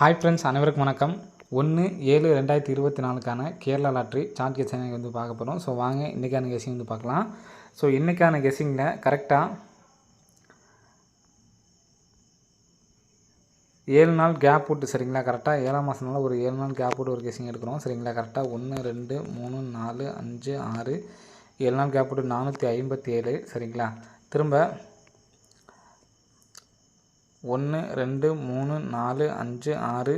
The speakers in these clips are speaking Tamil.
ஹாய் ஃப்ரெண்ட்ஸ் அனைவருக்கும் வணக்கம். ஒன்று ஏழு ரெண்டாயிரத்தி இருபத்தி நாலுக்கான கேரளா லாட்ரி சார்ட் கெஸிங் வந்து பார்க்க போகிறோம் ஸோ வாங்க இன்றைக்கான கெஸிங் வந்து பார்க்கலாம். ஸோ இன்றைக்கான கெஸிங்கில் கரெக்டாக ஏழு நாள் கேப் விட்டு சரிங்களா? கரெக்டாக ஏழாம் மாதம்னால ஒரு ஏழு நாள் கேப் விட்டு ஒரு கெஸிங் எடுக்கிறோம். சரிங்களா? கரெக்டாக ஒன்று ரெண்டு மூணு நாலு அஞ்சு ஆறு ஏழு நாள் கேப் விட்டு நானூற்றி ஐம்பத்தி ஏழு சரிங்களா? திரும்ப ஒன்று ரெண்டு மூணு நாலு அஞ்சு ஆறு.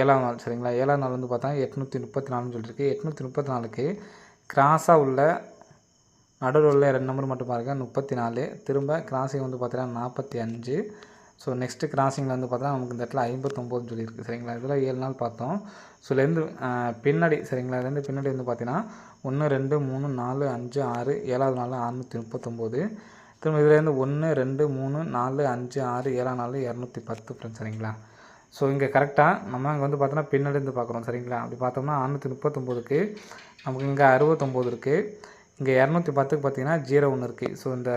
ஏழாம் நாள் சரிங்களா? ஏழாம் நாள் வந்து பார்த்தா எட்நூற்றி முப்பத்தி நாலுன்னு சொல்லியிருக்கு எட்நூற்றி முப்பத்தி நாலுக்கு கிராஸாக உள்ள நடுவில் உள்ள ரெண்டு நம்பர் மட்டும் பாருங்கள் முப்பத்தி நாலு திரும்ப கிராசிங் வந்து பார்த்தீங்கன்னா நாற்பத்தி அஞ்சு. ஸோ நெக்ஸ்ட்டு கிராசிங்கில் வந்து பார்த்தா நமக்கு இந்த இடத்துல ஐம்பத்தொம்போதுன்னு சொல்லியிருக்கு சரிங்களா? இதில் ஏழு நாள் பார்த்தோம். ஸோ இதுலேருந்து பின்னாடி சரிங்களா? இதுலேருந்து பின்னாடி வந்து பார்த்தீங்கன்னா ஒன்று ரெண்டு மூணு நாலு அஞ்சு ஆறு ஏழாவது நாள் அறுநூற்றி முப்பத்தொம்போது. திரும்ப இதுலேருந்து ஒன்று ரெண்டு மூணு நாலு அஞ்சு ஆறு ஏழாம் நாலு இரநூத்தி பத்து ஃப்ரெண்ட்ஸ் சரிங்களா? ஸோ இங்கே கரெக்டாக நம்ம இங்கே வந்து பார்த்தோன்னா பின்னாடி இருந்து பார்க்குறோம் சரிங்களா? அப்படி பார்த்தோம்னா அறுநூற்றி முப்பத்தொம்போதுக்கு நமக்கு இங்கே அறுபத்தொம்போது இருக்குது இங்கே இரநூத்தி பத்துக்கு பார்த்தீங்கன்னா ஜீரோ ஒன்று இருக்குது ஸோ இந்த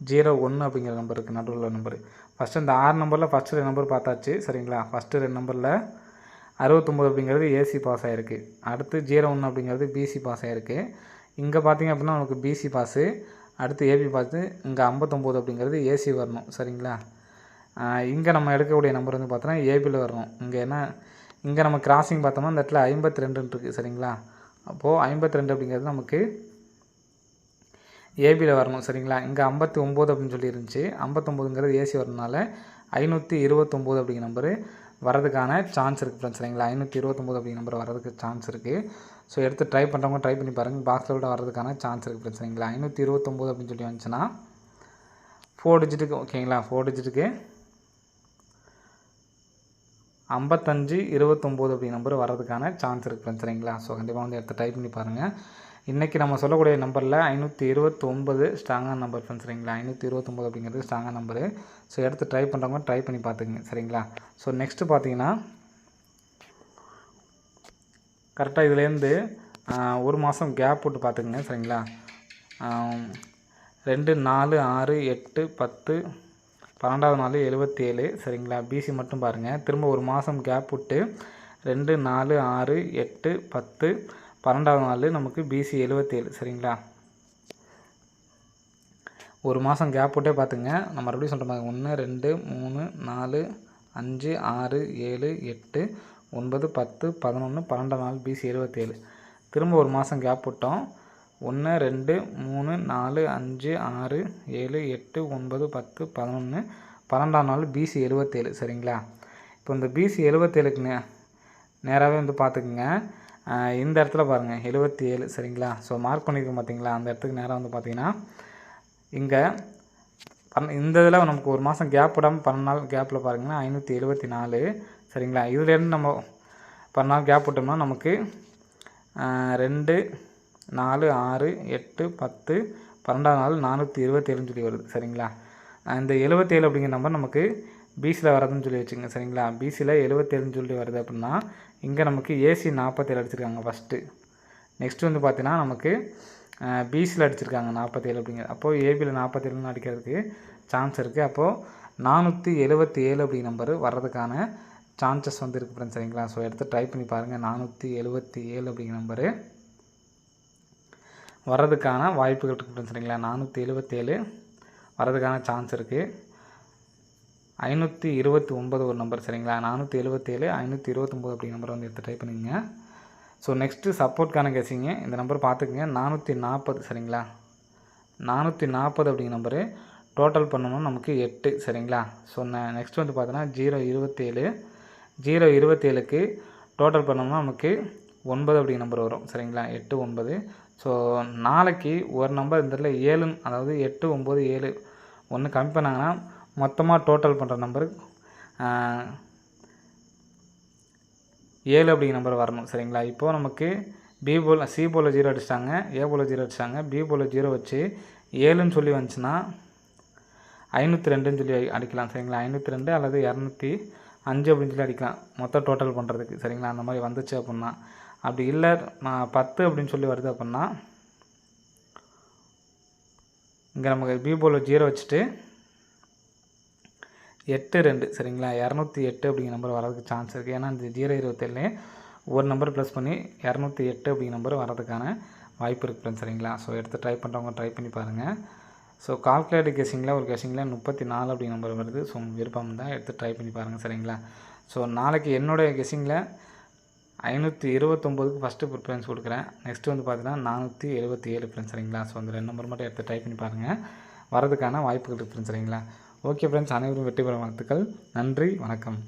ஜீரோ ஒன்று அப்படிங்கிற நம்பர் இருக்குது நடுவில் நம்பர் ஃபஸ்ட்டு இந்த ஆறு நம்பரில் ஃபஸ்ட்டு ரெண்டு நம்பர் பார்த்தாச்சு சரிங்களா? ஃபஸ்ட்டு ரெண்டு நம்பரில் அறுபத்தொம்போது அப்படிங்கிறது ஏசி பாஸ் ஆகிருக்கு அடுத்து ஜீரோ ஒன்று அப்படிங்கிறது பிசி பாஸ் ஆகிருக்கு இங்கே பார்த்தீங்க அப்படின்னா நமக்கு பிசி பாஸு அடுத்து ஏபி பார்த்து இங்கே ஐம்பத்தொம்போது அப்படிங்கிறது ஏசி வரணும் சரிங்களா? இங்கே நம்ம எடுக்கக்கூடிய நம்பர் வந்து பார்த்தோன்னா ஏபியில் வரணும். இங்கே என்ன? இங்கே நம்ம கிராசிங் பார்த்தோம்னா இந்த இடத்துல ஐம்பத்தி ரெண்டுன்னு இருக்குது சரிங்களா? அப்போது ஐம்பத்தி ரெண்டு அப்படிங்கிறது நமக்கு ஏபியில் வரணும் சரிங்களா? இங்கே ஐம்பத்தி ஒம்பது அப்படின்னு சொல்லி இருந்துச்சு ஐம்பத்தொம்போதுங்கிறது ஏசி வரனால ஐநூற்றி இருபத்தொம்போது அப்படிங்கிற நம்பரு வரதுக்கான சான்ஸ் இருக்குது ஃப்ரெண்ட்ஸ் சரிங்களா? ஐநூற்றி இருபத்தொம்போது அப்படிங்கிற நம்பர் வரதுக்கு சான்ஸ் இருக்குது ஸோ எடுத்து ட்ரை பண்ணுறவங்க ட்ரை பண்ணி பாருங்கள் பாக்ஸில் விட வரதுக்கான சான்ஸ் இருக்குது ஃப்ரெண்ட்ஸ் சரிங்களா? ஐநூற்றி இருபத்தொம்போது அப்படின்னு சொல்லி வந்துச்சுன்னா ஃபோர் டிஜிட்டுக்கு ஓகேங்களா ஃபோர் டிஜிட்டுக்கு ஐம்பத்தஞ்சு இருபத்தொம்போது அப்படி நம்பர் வரதுக்கான சான்ஸ் இருக்குது ஃப்ரெண்ட்ஸ் சரிங்களா? ஸோ கண்டிப்பாக வந்து எடுத்து டைப் பண்ணி பாருங்கள் இன்றைக்கி நம்ம சொல்லக்கூடிய நம்பரில் ஐநூற்றி இருபத்தொம்பது ஸ்ட்ராங்கான நம்பர் ஃப்ரெண்ட்ஸ் சரிங்களா? ஐநூற்றி இருபத்தொம்பது அப்படிங்கிறது ஸ்ட்ராங்கான நம்பரு ஸோ எடுத்து ட்ரை பண்ணுறவங்க ட்ரை பண்ணி பார்த்துக்குங்க சரிங்களா? ஸோ நெக்ஸ்ட்டு பார்த்தீங்கன்னா கரெக்டாக இதுலேருந்து ஒரு மாதம் கேப் போட்டு பார்த்துக்குங்க சரிங்களா? ரெண்டு நாலு ஆறு எட்டு பத்து பன்னெண்டாவது நாள் எழுபத்தி ஏழு சரிங்களா பிசி மட்டும் பாருங்கள் திரும்ப ஒரு மாதம் கேப் விட்டு ரெண்டு நாலு ஆறு எட்டு பத்து பன்னெண்டாவது நாள் நமக்கு பிசி எழுபத்தேழு சரிங்களா? ஒரு மாதம் கேப் விட்டே பார்த்துங்க. நான் மறுபடியும் சொல்கிற மாதிரி ஒன்று ரெண்டு மூணு நாலு அஞ்சு ஆறு ஏழு எட்டு ஒன்பது பத்து பதினொன்று பன்னெண்டாம் நாள் பிசி எழுபத்தேழு திரும்ப ஒரு மாதம் கேப் விட்டோம் ஒன்று ரெண்டு மூணு நாலு அஞ்சு ஆறு ஏழு எட்டு ஒன்பது பத்து பதினொன்று பன்னெண்டாம் நாள் பிசி எழுபத்தேழு சரிங்களா? இப்போ இந்த பிசி எழுபத்தேழுக்கு நே நேராகவே வந்து பார்த்துக்குங்க. இந்த இடத்துல பாருங்கள் எழுபத்தி ஏழு சரிங்களா? ஸோ மார்க் பண்ணியிருக்கோம் பார்த்தீங்களா அந்த இடத்துக்கு நேராக வந்து பார்த்தீங்கன்னா இங்கே பன் இந்த இதில் நமக்கு ஒரு மாதம் கேப் விடாமல் பன்னெண்டு நாள் கேப்பில் பாருங்கன்னா ஐநூற்றி எழுபத்தி நாலு சரிங்களா? இதுலேருந்து நம்ம பன்னெண்டு நாள் கேப் விட்டோம்னா நமக்கு ரெண்டு நாலு ஆறு எட்டு பத்து பன்னெண்டாம் நாள் நானூற்றி இருபத்தேழுன்னு சொல்லி வருது சரிங்களா? இந்த எழுபத்தேழு அப்படிங்கிற நம்பர் நமக்கு பிசியில் வரதுன்னு சொல்லி வச்சுங்க சரிங்களா? பிசியில் எழுபத்தேழுன்னு சொல்லி வருது அப்படின்னா இங்கே நமக்கு ஏசி நாற்பத்தேழு அடிச்சிருக்காங்க ஃபஸ்ட்டு நெக்ஸ்ட்டு வந்து பார்த்தீங்கன்னா நமக்கு பிசியில் அடிச்சிருக்காங்க நாற்பத்தேழு அப்படிங்கிற அப்போது ஏபியில் நாற்பத்தேழுன்னு அடிக்கிறதுக்கு சான்ஸ் இருக்குது அப்போது நானூற்றி எழுபத்தி ஏழு அப்படிங்கிற நம்பர் வர்றதுக்கான சான்சஸ் வந்து இருக்குது ஃப்ரெண்ட்ஸ் சரிங்களா? ஸோ எடுத்து ட்ரை பண்ணி பாருங்கள் நானூற்றி எழுபத்தி ஏழு அப்படிங்கிற நம்பரு வர்றதுக்கான வாய்ப்புகள் இருக்குது ஃப்ரெண்ட்ஸ் சரிங்களா? நானூற்றி எழுபத்தேழு வர்றதுக்கான சான்ஸ் இருக்குது ஐநூற்றி இருபத்தி ஒன்பது ஒரு நம்பர் சரிங்களா? நானூற்றி எழுபத்தேழு ஐநூற்றி இருபத்தொம்போது அப்படி நம்பர் வந்து எடுத்து டைப் பண்ணிங்க ஸோ நெக்ஸ்ட்டு சப்போர்ட்கான கேசிங்க இந்த நம்பர் பார்த்துக்குங்க. நானூற்றி நாற்பது சரிங்களா? நானூற்றி நாற்பது அப்படிங்கிற நம்பரு டோட்டல் பண்ணணும். நமக்கு எட்டு சரிங்களா? ஸோ நெக்ஸ்ட் வந்து பார்த்தோன்னா ஜீரோ இருபத்தேழு ஜீரோ இருபத்தேழுக்கு டோட்டல் பண்ணோம்னா நமக்கு ஒன்பது அப்படிங்கிற நம்பர் வரும் சரிங்களா? எட்டு ஒன்பது. ஸோ நாளைக்கு ஒரு நம்பர் இந்த இடத்துல ஏழுன்னு அதாவது எட்டு ஒம்பது ஏழு ஒன்று கம்மி பண்ணாங்கன்னா மொத்தமாக டோட்டல் பண்ணுற நம்பர் ஏழு அப்படிங்கிற நம்பர் வரணும் சரிங்களா? இப்போது நமக்கு பி போல் சி போல் ஜீரோ அடிச்சிட்டாங்க ஏ போல் ஜீரோ அடிச்சிட்டாங்க பி போல் ஜீரோ வச்சு ஏழுன்னு சொல்லி வந்துச்சுன்னா ஐநூற்றி ரெண்டுன்னு சொல்லி அடிக்கலாம் சரிங்களா? ஐநூற்றி ரெண்டு அல்லது இரநூத்தி அஞ்சு அப்படின்னு சொல்லி அடிக்கலாம் மொத்தம் டோட்டல் பண்ணுறதுக்கு சரிங்களா? அந்த மாதிரி வந்துச்சு அப்படின்னா. அப்படி இல்லை நான் பத்து அப்படின்னு சொல்லி வருது அப்படின்னா இங்கே நமக்கு பி போல் ஜீரோ வச்சுட்டு எட்டு ரெண்டு சரிங்களா? இரநூத்தி எட்டு அப்படிங்கிற நம்பர் வரதுக்கு சான்ஸ் இருக்குது ஏன்னா இந்த ஜீரோ இருபத்தேழுலேயே ஒரு நம்பர் ப்ளஸ் பண்ணி இரநூத்தி எட்டு அப்படிங்கிற நம்பர் வரதுக்கான வாய்ப்பு இருக்குது ஃப்ரெண்ட்ஸ் சரிங்களா? ஸோ எடுத்து ட்ரை பண்ணுறவங்க ட்ரை பண்ணி பாருங்கள் ஸோ கால்குலேட்டர் கெஸிங்கில் ஒரு கேசிங்கில் முப்பத்தி நாலு அப்படிங்கிற நம்பர் வருது. ஸோ விருப்பம் தான் எடுத்து ட்ரை பண்ணி பாருங்கள் சரிங்களா? ஸோ நாளைக்கு என்னுடைய கெஸிங்கில் ஐநூற்றி இருபத்தொம்போதுக்கு ஃபஸ்ட்டு ப்ரிஃபரன்ஸ் கொடுக்குறேன். நெக்ஸ்ட் வந்து பார்த்தீங்கன்னா நானூற்றி எழுபத்தி ஏழு ஃப்ரெண்ட்ஸ் சரிங்களா? ஸோ அந்த ரெண்டு நம்பர் மட்டும் எடுத்து ட்ரை பண்ணி பாருங்கள் வரதுக்கான வாய்ப்புகள் இருக்குது ஃப்ரெண்ட்ஸ் சரிங்களா? ஓகே ஃப்ரெண்ட்ஸ் அனைவரும் வெற்றி பெற வாழ்த்துக்கள். நன்றி வணக்கம்.